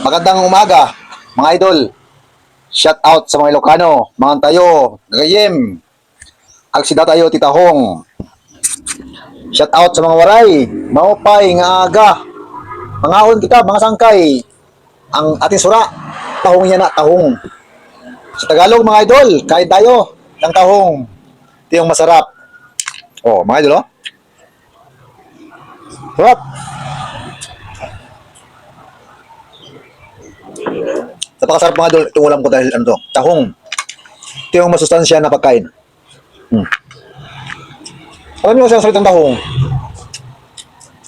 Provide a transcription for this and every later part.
Magandang umaga, mga idol. Shout out sa mga Ilocano, mga tayo, gagayem. Agsida tayo, titahong. Shout out sa mga waray, maupay, nga aga. Mangaon kita, mga sangkay. Ang ating sura, tahong yan na, tahong. Sa Tagalog, mga idol, kain tayo ng tahong. Ito yung masarap. Oh, mga idol, oh. Sarap. Napakasarap mga idol. Itong ulam ko dahil ano to, tahong. Ito yung masustansya na pagkain. Hmm. Alam niyo kasi ang salitang tahong.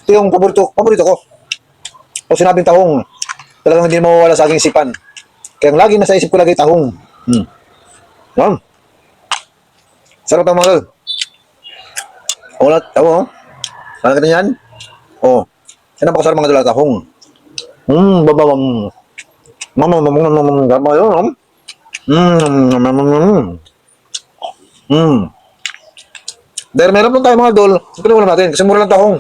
Ito yung paborito, paborito ko. Pag sinabing tahong, talagang hindi mawawala sa aking isipan. Kaya lagi nasa isip ko lagi tahong. Hmm. Yan. Sarap ang mga idol. Wala, tao, oh. Ano ka yan? Oh. Yan ang pakasarap mga idol, tahong. Hmm, babawang. Mama, mama, mama, mama, mama, yun. Mm, mama, mama, mama. Mm. Dahil meron lang tayo mga idol. Ito na natin. Kasi mura lang tahong.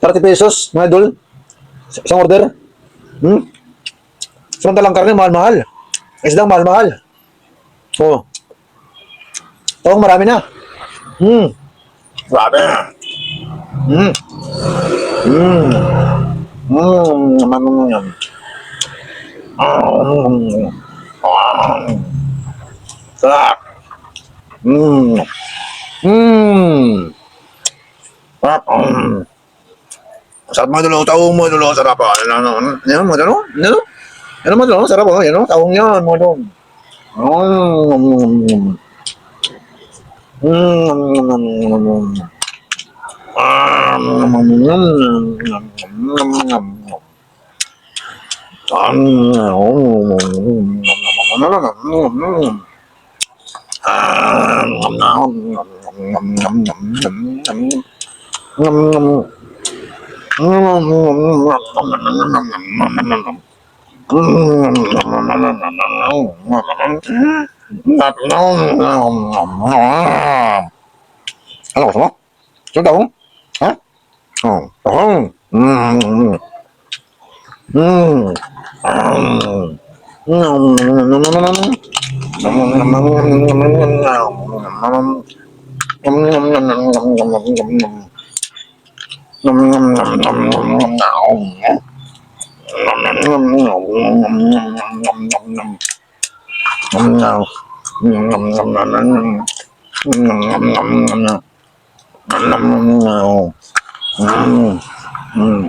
30 pesos, mga idol. Sa- Isang order. Hmm? Samantalang karne, mahal-mahal. Isdang mahal-mahal. Oo. Tahong marami na. Hmm. Hmm. Hmm. Hmm. Hmm. Mm. Ah. Sarap. Mm. Mm. Sarap. Mm. Sarap mga dulo, taong mo dulo, sarap ah. Ano, ano, ano, ano, ano, ano, ano, ano, mga dulo, sarap ah, ano, taong yan, mga dulo. Mm. Mm. Mm. Ano gusto mo? Gusto mo? Ha? Oh, tahong. Mm. Mm. Mm.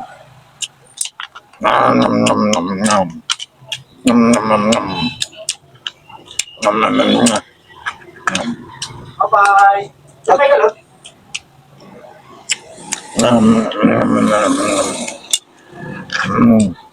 Nom nom nom nom nom. Nom nom nom nom. Nom nom nom. Bye-bye. Sakay ka lang. Nom nom nom nom nom. Mm.